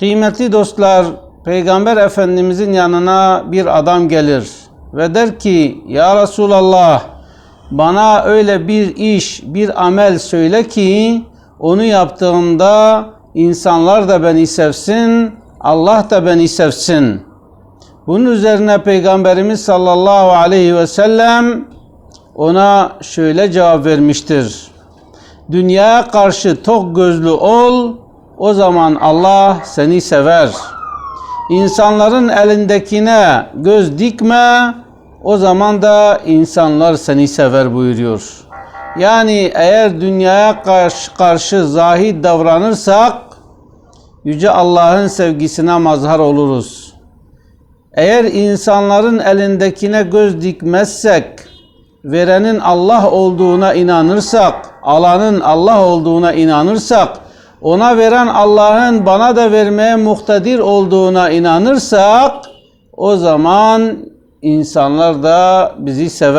Kıymetli dostlar, Peygamber Efendimizin yanına bir adam gelir ve der ki, Ya Resulallah, bana öyle bir iş, bir amel söyle ki, onu yaptığımda insanlar da beni sevsin, Allah da beni sevsin. Bunun üzerine Peygamberimiz sallallahu aleyhi ve sellem ona şöyle cevap vermiştir. Dünyaya karşı tok gözlü ol, o zaman Allah seni sever. İnsanların elindekine göz dikme, o zaman da insanlar seni sever buyuruyor. Yani eğer dünyaya karşı, karşı zahid davranırsak, Yüce Allah'ın sevgisine mazhar oluruz. Eğer insanların elindekine göz dikmezsek, verenin Allah olduğuna inanırsak, alanın Allah olduğuna inanırsak, ona veren Allah'ın bana da vermeye muhtadir olduğuna inanırsak, o zaman insanlar da bizi sever.